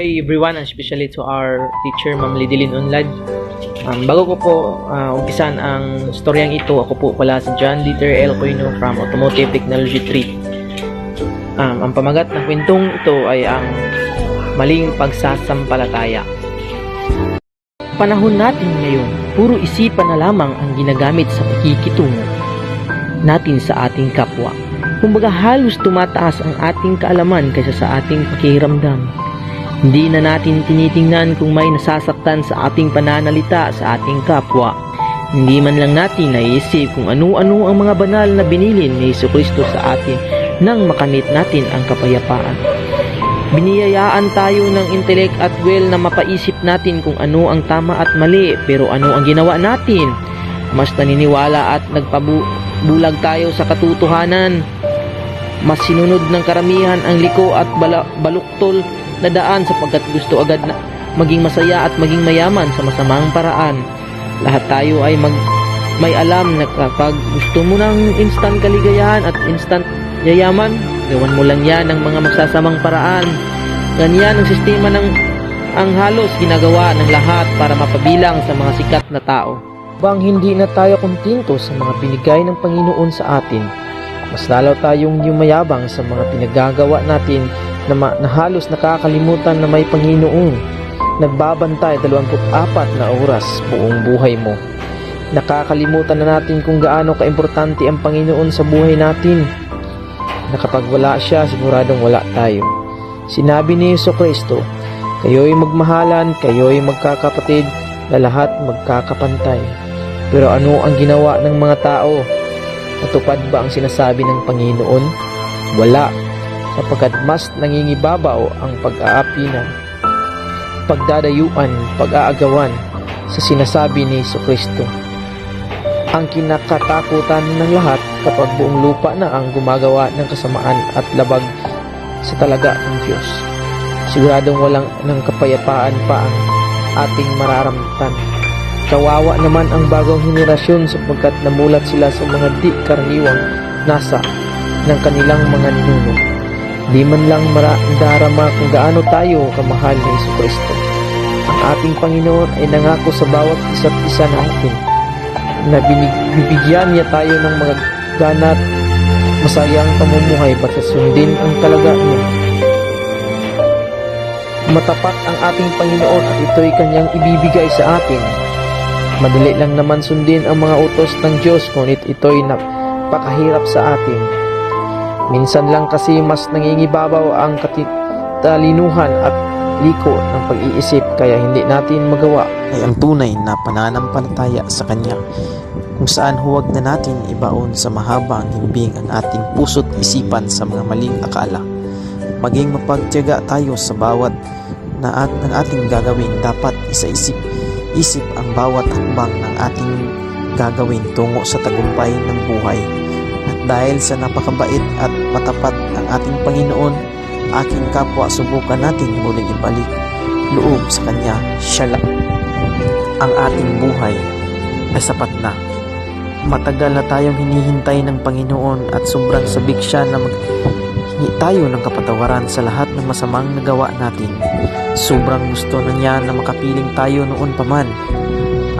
Hey everyone, especially to our teacher, Ma'am Lidilin Unlad. Um, bago ko po uh, umpisan ang storyang ito, ako po pala si John Dieter L. Coino from Automotive Technology 3. Um, ang pamagat ng kwentong ito ay ang maling pagsasampalataya. Panahon natin ngayon, puro isipan na lamang ang ginagamit sa pakikitungo natin sa ating kapwa. Kumbaga halos tumataas ang ating kaalaman kaysa sa ating pakiramdam. Hindi na natin tinitingnan kung may nasasaktan sa ating pananalita sa ating kapwa. Hindi man lang natin naiisip kung ano-ano ang mga banal na binilin ni Yesu Kristo sa atin nang makamit natin ang kapayapaan. Biniyayaan tayo ng intelek at will na mapaisip natin kung ano ang tama at mali pero ano ang ginawa natin. Mas naniniwala at nagpabulag tayo sa katotohanan. Mas sinunod ng karamihan ang liko at bala- baluktol na daan sapagkat gusto agad na maging masaya at maging mayaman sa masamang paraan. Lahat tayo ay mag may alam na kapag gusto mo ng instant kaligayahan at instant yayaman, gawan mo lang yan ng mga magsasamang paraan. Ganyan ang sistema ng ang halos ginagawa ng lahat para mapabilang sa mga sikat na tao. Bang hindi na tayo kontento sa mga binigay ng Panginoon sa atin, mas lalo tayong yumayabang sa mga pinagagawa natin na, ma- na halos nakakalimutan na may Panginoon. Nagbabantay 24 na oras buong buhay mo. Nakakalimutan na natin kung gaano kaimportante ang Panginoon sa buhay natin. Na wala siya, siguradong wala tayo. Sinabi ni Yeso Kristo, kayo'y magmahalan, kayo'y magkakapatid, na lahat magkakapantay. Pero ano ang ginawa ng mga tao? Natupad ba ang sinasabi ng Panginoon? Wala, sapagkat mas nangingibabaw ang pag-aapi ng pagdadayuan, pag-aagawan sa sinasabi ni Yesu Kristo. Ang kinakatakutan ng lahat kapag buong lupa na ang gumagawa ng kasamaan at labag sa talaga ng Diyos. Siguradong walang ng kapayapaan pa ang ating mararamtan. Kawawa naman ang bagong henerasyon sapagkat namulat sila sa mga di karaniwang nasa ng kanilang mga ninuno. Di man lang maradarama kung gaano tayo kamahal ni Yesu Kristo. Ang ating Panginoon ay nangako sa bawat isa't isa natin na bibigyan niya tayo ng mga ganat masayang pamumuhay basta sundin ang talaga niya. Matapat ang ating Panginoon at ito'y kanyang ibibigay sa atin. Madali lang naman sundin ang mga utos ng Diyos ngunit ito'y napakahirap sa atin. Minsan lang kasi mas nangingibabaw ang katalinuhan at liko ng pag-iisip kaya hindi natin magawa ay ang tunay na pananampalataya sa Kanya kung saan huwag na natin ibaon sa mahabang himbing ang ating puso't isipan sa mga maling akala. Maging mapagtiyaga tayo sa bawat na at ng ating gagawin dapat isa-isip isip ang bawat hakbang ng ating gagawin tungo sa tagumpay ng buhay. Dahil sa napakabait at matapat ng ating Panginoon, aking kapwa subukan natin muling ibalik loob sa Kanya, siya lang ang ating buhay ay sapat na. Matagal na tayong hinihintay ng Panginoon at sobrang sabik siya na maghingi tayo ng kapatawaran sa lahat ng masamang nagawa natin. Sobrang gusto na niya na makapiling tayo noon pa man.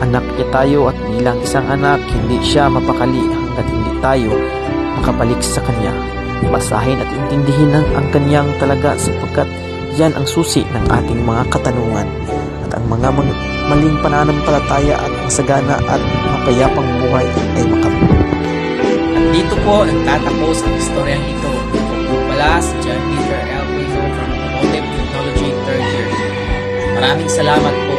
Anak niya tayo at bilang isang anak, hindi siya mapakali hanggat hindi tayo makabalik sa Kanya. Basahin at intindihin ang, ang Kanyang talaga sapagkat yan ang susi ng ating mga katanungan at ang mga maling pananampalataya at masagana at mapayapang buhay ay makap. At dito po nagtatapos ang istoryang ito. Pala si John Peter L. Quino from Automotive Technology 3rd Year. Maraming salamat po